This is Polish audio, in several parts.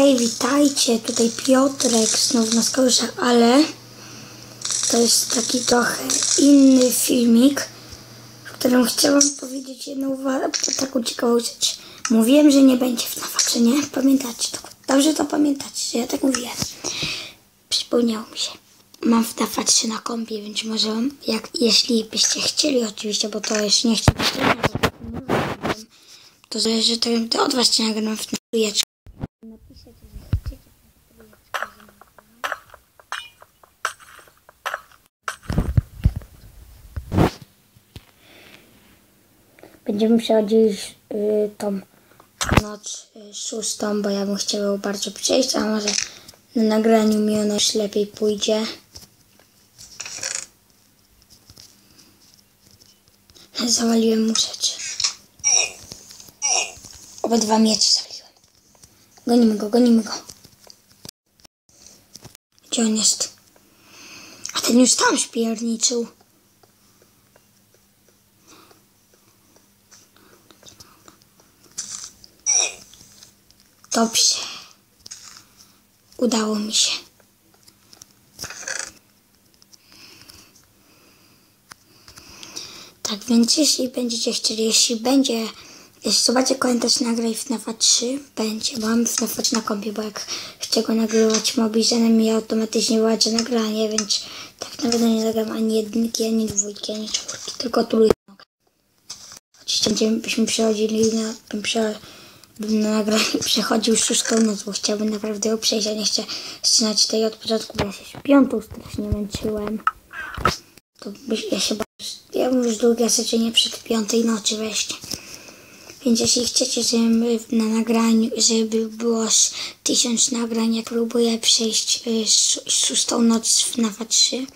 Hej, witajcie, tutaj Piotrek znów na skałach, ale to jest taki trochę inny filmik, w którym chciałam powiedzieć jedną taką ciekawą rzecz. Mówiłem, że nie będzie w nafacze, nie? Pamiętacie to? Dobrze to pamiętacie, że ja tak mówiłem. Przypomniało mi się. Mam w nafacie na kompie, więc może wam, jak, jeśli byście chcieli oczywiście, bo to już nie chcę to zależy to, od was ci nagram w trójeczkę. Napisać, że chcecie w trójeczkę, że nagram. Będziemy przechodzić y, tą noc y, szóstą, bo ja bym chciał ją bardzo przejść, a może na nagraniu mi ona już lepiej pójdzie. Zawaliłem mu rzeczy. Obydwa miecze zawaliłem. Gonimy go, gonimy go. Gdzie on jest? A ten już tam śpierniczył. Dobrze. Udało mi się. Tak więc jeśli będziecie chcieli, jeśli będzie, jeśli zobaczcie komentarz nagraj FNAFa 3, będzie, bo mam FNAFa 3 na kompie, bo jak chcę go nagrywać mobilem mi automatycznie wyłącza nagranie, więc tak naprawdę nie nagram ani jedynki, ani dwójki, ani czwórki, tylko trójkę. Oczywiście będziemy- byśmy przechodzili na, bym, prze, bym na nagranie przechodził szóstą noc, bo chciałbym naprawdę ją przejść, a nie chcę zaczynać tej od początku, bo ja się piątą strasznie męczyłem. To byś, ja się ja bym już drugie seczenie przed piątej nocy weźcie. Więc jeśli chcecie, żeby na nagraniu, żeby było tysiąc nagrań, jak próbuję przejść y, sz- szóstą noc w NAFA 3,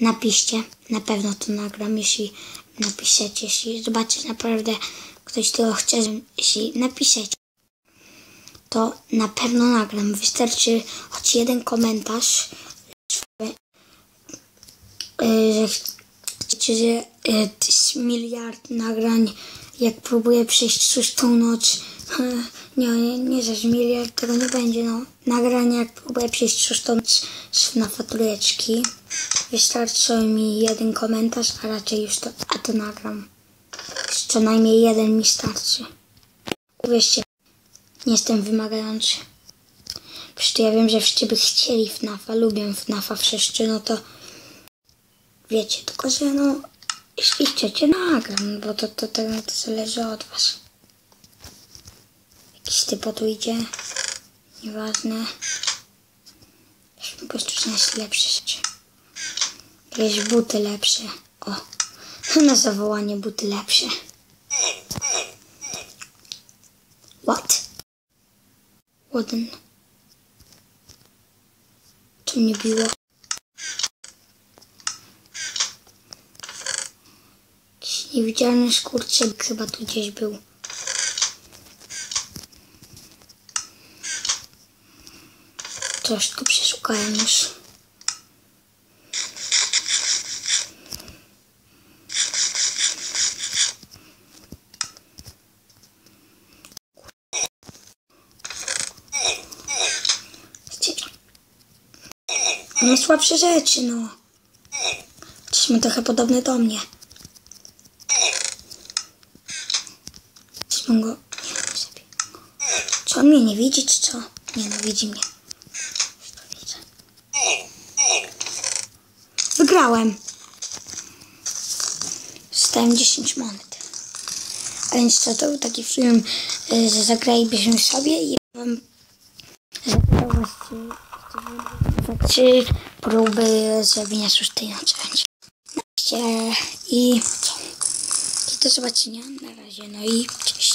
napiszcie, na pewno to nagram, jeśli napiszecie, jeśli zobaczycie naprawdę ktoś tego chce, jeśli napiszecie, to na pewno nagram. Wystarczy choć jeden komentarz, że chcecie, że jest miliard nagrań, jak próbuję przejść szóstą noc. Nie, nie, nie, że miliard tego nie będzie, no. Nagrania, jak próbuję przejść szóstą noc z FNAFa trójeczki. Wystarczy mi jeden komentarz, a raczej już to, a to nagram. Co najmniej jeden mi starczy. Uwierzcie, nie jestem wymagający. Przecież ja wiem, że wszyscy by chcieli FNAFa, lubię FNAFa wszyscy, no to wiecie, tylko że no, jeśli chcecie, nagram, bo to, to, to, to zależy od was. Jakiś typo tu idzie, nieważne. Po prostu znaleźć lepsze rzeczy. Jakieś buty lepsze. O, na zawołanie buty lepsze. What? Ładen. Co mnie biło? Jakiś niewidzialny skurczyk chyba tu gdzieś był. Coś tu przeszukałem już. Ma słabsze rzeczy, no. Ma trochę podobne do mnie. Mam go... Sobie. Czy on mnie nie widzi, czy co? Nie no, widzi mnie. To widzę. Wygrałem. Dostałem 10 monet. A więc co, to był taki film, y, że zagralibyśmy sobie i wam zapytał was, czy, czy próby zrobienia szóstej nocy będzie. I co? I do zobaczenia na razie, no i cześć.